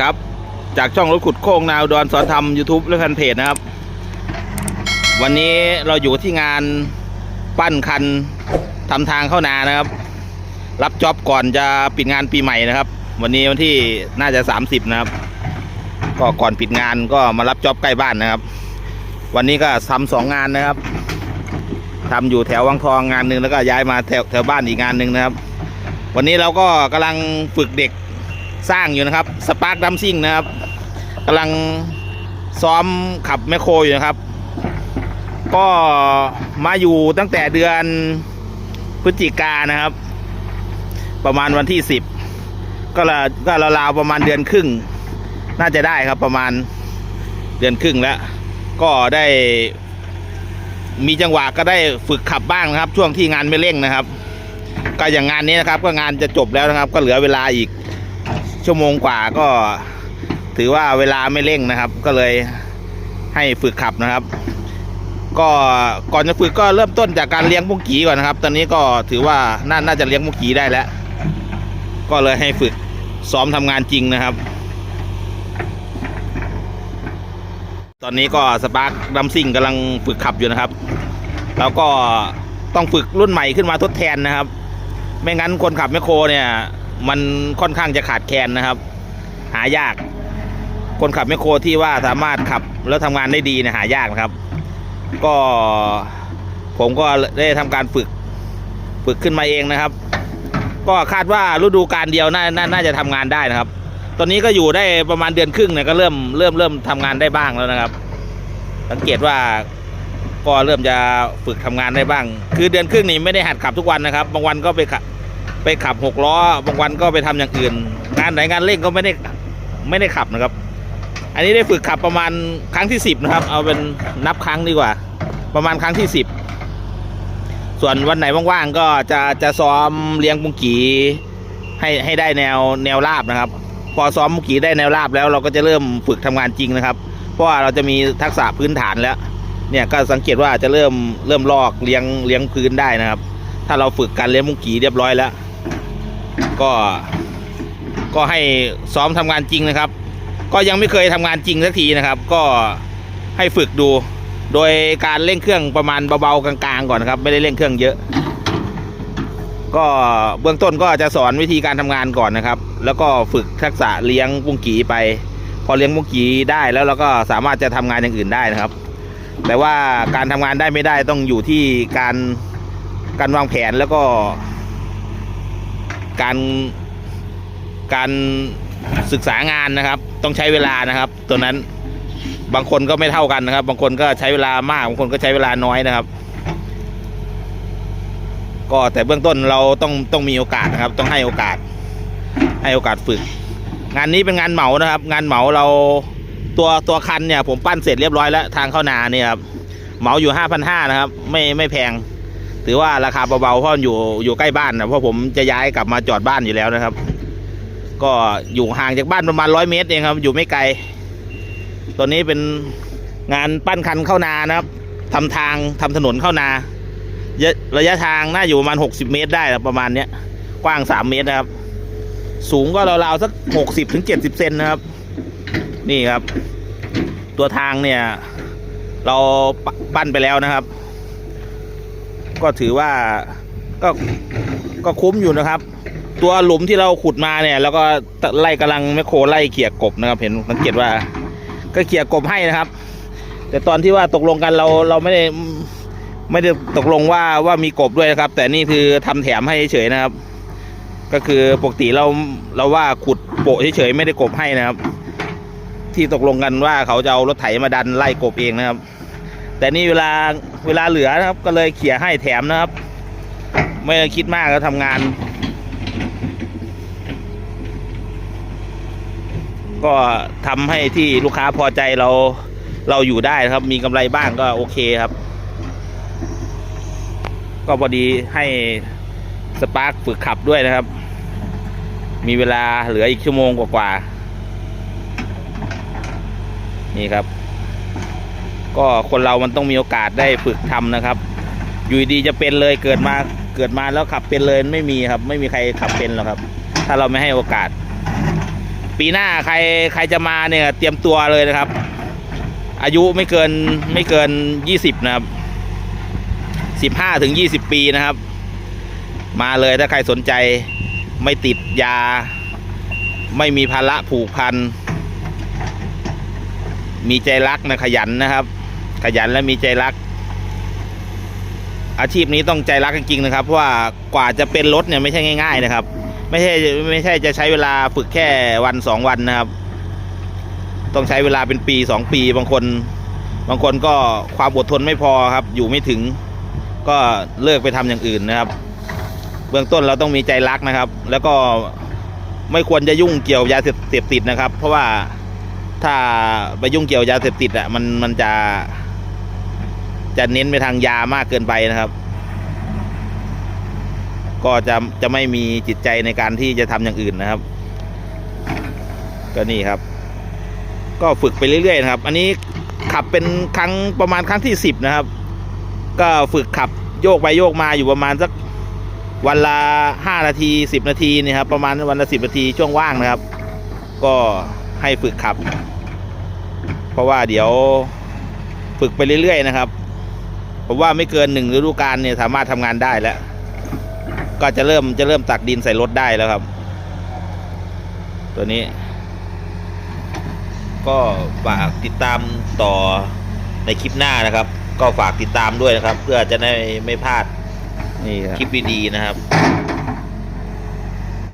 ครับ จากช่องรถขุดโค้งนาวดอนสอนทำ YouTube และแฟนเพจนะครับ วันนี้เราอยู่ที่งานปั้นคันทำทางเข้านานะครับ รับจ็อบก่อนจะปิดงานปีใหม่นะครับ วันนี้วันที่น่าจะ 30 นะครับ ก็ก่อนปิดงานก็มารับจ็อบใกล้บ้านนะครับ วันนี้ก็ทำสองงานนะครับทำอยู่แถววังทองงานหนึ่งแล้วก็ย้ายมาแถวแถวบ้านอีกงานหนึ่งนะครับ วันนี้เราก็กำลังฝึกเด็ก สร้างอยู่นะครับสปาร์คดัมซิ่งนะครับกำลังซ้อมขับแมคโครอยู่นะครับ ก็มาอยู่ตั้งแต่เดือนพฤศจิกานะครับ ประมาณวันที่สิบก็ละก็ราวๆประมาณเดือนครึ่ง น่าจะได้ครับประมาณเดือนครึ่งแล้ว ก็ได้มีจังหวะก็ได้ฝึกขับบ้างนะครับ ช่วงที่งานไม่เร่งนะครับ ก็อย่างงานนี้นะครับ ก็งานจะจบแล้วนะครับ ก็เหลือเวลาอีก ชั่วโมงกว่าก็ถือว่าเวลาไม่เร่งนะครับ ก็เลยให้ฝึกขับนะครับ ก็ก่อนจะฝึกก็เริ่มต้นจากการเลี้ยงมุกกีก่อนนะครับ ตอนนี้ก็ถือว่าน่านาจะเลี้ยงมุกกีได้แล้ว ก็เลยให้ฝึกซ้อมทำงานจริงนะครับ ตอนนี้ก็สปาร์คดัมซิ่งกำลังฝึกขับอยู่นะครับ แล้วก็ต้องฝึกรุ่นใหม่ขึ้นมาทดแทนนะครับ ไม่งั้นคนขับแมคโครเนี่ย มันค่อนข้างจะขาดแคลนนะครับ หายาก คนขับแมคโครที่ว่าสามารถขับแล้วทำงานได้ดีนี่ยหายากนะครับ ก็ผมก็ได้ทำการฝึกฝึกขึ้นมาเองนะครับ ก็คาดว่าฤดูการเดียวน่านาน่าจะทำงานได้นะครับ ตอนนี้ก็อยู่ได้ประมาณเดือนครึ่งเนี่ยก็เริ่มเริ่มเริ่มทำงานได้บ้างแล้วนะครับ สังเกตว่าก็เริ่มจะฝึกทำงานได้บ้าง คือเดือนครึ่งนี้ไม่ได้หัดขับทุกวันนะครับ บางวันก็ไปขับ ไปขับหกล้อบางวันก็ไปทำอย่างอื่น งานไหนงานเร่งก็ไม่ได้ไม่ได้ขับนะครับ อันนี้ได้ฝึกขับประมาณครั้งที่สิบนะครับ เอาเป็นนับครั้งดีกว่า ประมาณครั้งที่สิบส่วนวันไหนว่างๆก็จะจะซ้อมเลี้ยงปุงกีให้ให้ได้แนวแนวราบนะครับ พอซ้อมปุงกีได้แนวราบแล้วเราก็จะเริ่มฝึกทำงานจริงนะครับ เพราะว่าเราจะมีทักษะพื้นฐานแล้ว เนี่ยก็สังเกตว่าจะเริ่มเริ่มลอกเลี้ยงเลี้ยงพื้นได้นะครับ ถ้าเราฝึกการเลี้ยงมุงกีเรียบร้อยแล้ว ก็ก็ให้ซ้อมทำงานจริงนะครับ ก็ยังไม่เคยทำงานจริงสักทีนะครับ ก็ให้ฝึกดู โดยการเร่งเครื่องประมาณเบาๆกลางๆก่อนนะครับ ไม่ได้เร่งเครื่องเยอะ ก็เบื้องต้นก็จะสอนวิธีการทำงานก่อนนะครับ แล้วก็ฝึกทักษะเลี้ยงปุ้งกีไป พอเลี้ยงปุ้งกีได้แล้วเราก็สามารถจะทำงานอย่างอื่นได้นะครับ แต่ว่าการทำงานได้ไม่ได้ต้องอยู่ที่การ การวางแผนแล้วก็ การการศึกษางานนะครับ ต้องใช้เวลานะครับ ตัวนั้นบางคนก็ไม่เท่ากันนะครับ บางคนก็ใช้เวลามากบางคนก็ใช้เวลาน้อยนะครับ ก็แต่เบื้องต้นเราต้องต้องมีโอกาสนะครับ ต้องให้โอกาส ให้โอกาสฝึก งานนี้เป็นงานเหมานะครับ งานเหมาเราตัวตัวคันเนี่ย ผมปั้นเสร็จเรียบร้อยแล้วทางเข้านาเนี่ยครับเหมาอยู่ห้าพันห้านะครับ ไม่ไม่แพง ถือว่าราคาเบาๆเพราะอยู่อยู่ใกล้บ้านนะเพราะผมจะย้ายกลับมาจอดบ้านอยู่แล้วนะครับ ก็อยู่ห่างจากบ้านประมาณร้อยเมตรเองครับ อยู่ไม่ไกล ตัวนี้เป็นงานปั้นคันเข้านานะครับทำทางทำถนนเข้านาระยะทางน่าอยู่ประมาณหกสิบเมตรได้นะประมาณเนี้ยกว้างสามเมตรนะครับ สูงก็ราวๆสักหกสิบถึงเจ็ดสิบเซนนะครับ นี่ครับ ตัวทางเนี่ย เราปั้นไปแล้วนะครับ ก็ถือว่าก็ก็คุ้มอยู่นะครับ ตัวหลุมที่เราขุดมาเนี่ย แล้วก็ไล่กำลังแมคโครไล่เขี่ยกบนะครับ เห็นสังเกตว่า ก็เขี่ยกบให้นะครับ แต่ตอนที่ว่าตกลงกันเราเราไม่ได้ไม่ได้ตกลงว่าว่ามีกบด้วยนะครับ แต่นี่คือทำแถมให้เฉยนะครับ ก็คือปกติเราเราว่าขุดโปะเฉยๆไม่ได้กบให้นะครับ ที่ตกลงกันว่าเขาจะเอารถไถมาดันไล่กบเองนะครับ แต่นี่เวลา เวลาเหลือนะครับ ก็เลยเขี่ยให้แถมนะครับ ไม่ได้คิดมากแล้วทำงาน ก็ทำให้ที่ลูกค้าพอใจเราเราอยู่ได้ครับ มีกำไรบ้างก็โอเคครับ ก็พอดีให้สปาร์คฝึกขับด้วยนะครับ มีเวลาเหลืออีกชั่วโมงกว่าๆนี่ครับ ก็คนเรามันต้องมีโอกาสได้ฝึกทำนะครับ อยู่ดีจะเป็นเลยเกิดมาเกิดมาแล้วขับเป็นเลยไม่มีครับ ไม่มีใครขับเป็นหรอกครับ ถ้าเราไม่ให้โอกาส ปีหน้าใครใครจะมาเนี่ย เตรียมตัวเลยนะครับ อายุไม่เกินไม่เกินยี่สิบนะครับสิบห้าถึงยี่สิบปีนะครับ มาเลยถ้าใครสนใจไม่ติดยา ไม่มีภาระผูกพันมีใจรักนะขยันนะครับ ขยันและมีใจรัก อาชีพนี้ต้องใจรักจริงๆนะครับเพราะว่ากว่าจะเป็นรถเนี่ยไม่ใช่ง่าย ๆ นะครับ ไม่ใช่ไม่ใช่จะใช้เวลาฝึกแค่วันสองวันนะครับ ต้องใช้เวลาเป็นปีสองปี บางคน บางคนก็ความอดทนไม่พอครับ อยู่ไม่ถึง ก็เลิกไปทำอย่างอื่นนะครับ เบื้องต้นเราต้องมีใจรักนะครับ แล้วก็ไม่ควรจะยุ่งเกี่ยวยาเสพติดนะครับ เพราะว่าถ้าไปยุ่งเกี่ยวยาเสพติดอะมันมันจะ จะเน้นไปทางยามากเกินไปนะครับ ก็จะจะไม่มีจิตใจในการที่จะทำอย่างอื่นนะครับ ก็นี่ครับ ก็ฝึกไปเรื่อยๆนะครับ อันนี้ขับเป็นครั้งประมาณครั้งที่สิบนะครับ ก็ฝึกขับโยกไปโยกมาอยู่ประมาณสักวันละห้านาทีสิบนาทีนี่ครับประมาณวันละสิบนาทีช่วงว่างนะครับ ก็ให้ฝึกขับ เพราะว่าเดี๋ยวฝึกไปเรื่อยๆนะครับ ผมว่าไม่เกินหนึ่งฤดูกาลเนี่ยสามารถทำงานได้แล้ว ก็จะเริ่มจะเริ่มตักดินใส่รถได้แล้วครับ ตัวนี้ ก็ฝากติดตามต่อในคลิปหน้านะครับ ก็ฝากติดตามด้วยนะครับ เพื่อจะได้ไม่พลาดนี่ครับคลิปดีๆนะครับ